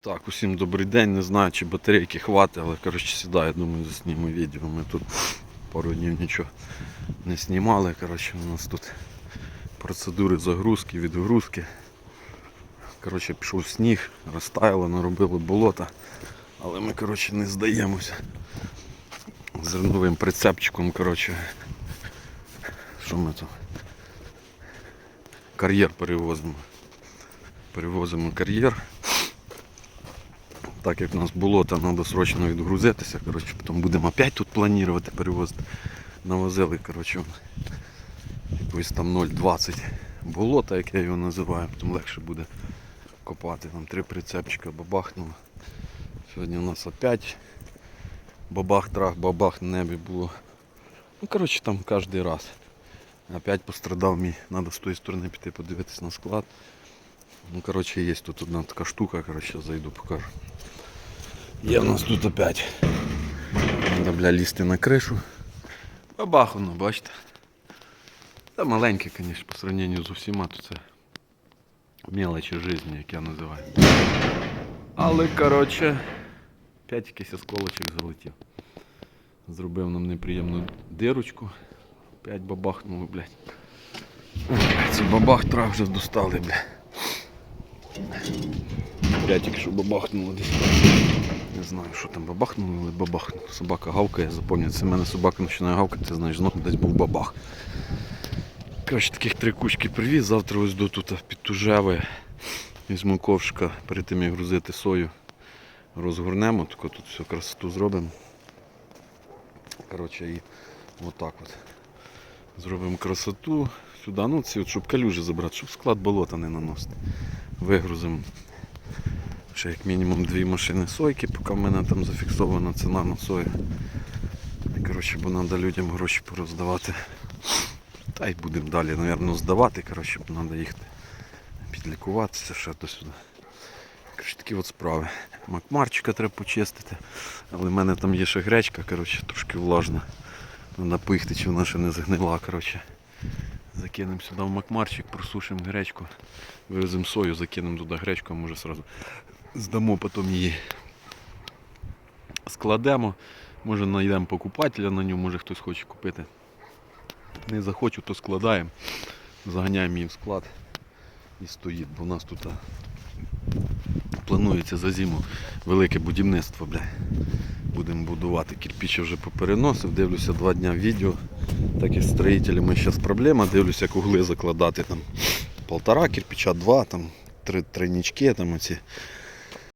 Так, усім добрий день. Не знаю, чи батарейки хватить, але коротше сідаю, думаю, засніму відео. Ми тут пару днів нічого не знімали. Коротше, у нас тут процедури загрузки, відгрузки. Коротше, пішов сніг, розтаяло, наробили болота. Але ми коротше, не здаємося. Зерновим прицепчиком, коротше. Що ми там? Кар'єр перевозимо. Перевозимо кар'єр. Так як в нас було, то треба срочно відгрузитися. Коротше, потім будемо опять тут планувати перевозити. Навозили, коротше, якось там 0,20 болота, як я його називаю, потім легше буде копати. Там три прицепчика бабахнуло. Сьогодні у нас опять бабах, трах, бабах на небі було. Ну, коротше, там кожен раз. Опять пострадав мій, треба з тої сторони піти подивитись на склад. Ну, коротше, є тут одна така штука, коротше, зайду покажу. Є в нас тут опять. Треба, бля, лізти на кришу. Бабахано, бачите. Та маленьке, звісно, по сравненню з усіма, то це мелочі житті, як я називаю. Але, коротше, п'ять якийсь осколочок залетів. Зробив нам неприємну дирочку. П'ять бабахнуло, блядь. Ці бабах трах вже достали, блядь. П'ять тільки що бабахнуло десь. Не знаю, що там бабахнуло, але бабахнуло. Собака гавкає, це в мене собака починає гавкати, знаєш, знову десь був бабах. Коротше, таких три кучки привіз, завтра ось до тут під Тужеви. Візьму ковшика, перед тим як грузити сою. Розгорнемо, тако тут всю красоту зробимо. Коротше, і отак от. Зробимо красоту сюди, ну ці от, щоб калюжі забрати, щоб склад болота не наносити. Вигрузимо ще як мінімум дві машини сойки, поки в мене там зафіксована ціна на сою. Коротше, бо треба людям гроші пороздавати. Та й будемо далі, мабуть, здавати, коротше, бо треба їхати підлікуватися ще до сюди. Коротше, такі от справи. Макмарчика треба почистити. Але в мене там є ще гречка, коротше, трошки влажна. Треба поїхати, чи вона ще не загнила. коротше. Закинемо сюди в макмарчик, просушимо гречку, вивеземо сою, закинемо туди гречку, а може одразу здамо потім її. Складемо, може знайдемо покупателя на нього, може хтось хоче купити. Не захочу, то складаємо, заганяємо її в склад і стоїть, бо в нас тут планується за зиму велике будівництво. Бля. Будемо будувати. Кирпич я вже попереносив, дивлюся два дня відео. Так як з строїтелями зараз проблема, дивлюся, як угли закладати там полтора кирпича, два, там три тройнички, там оці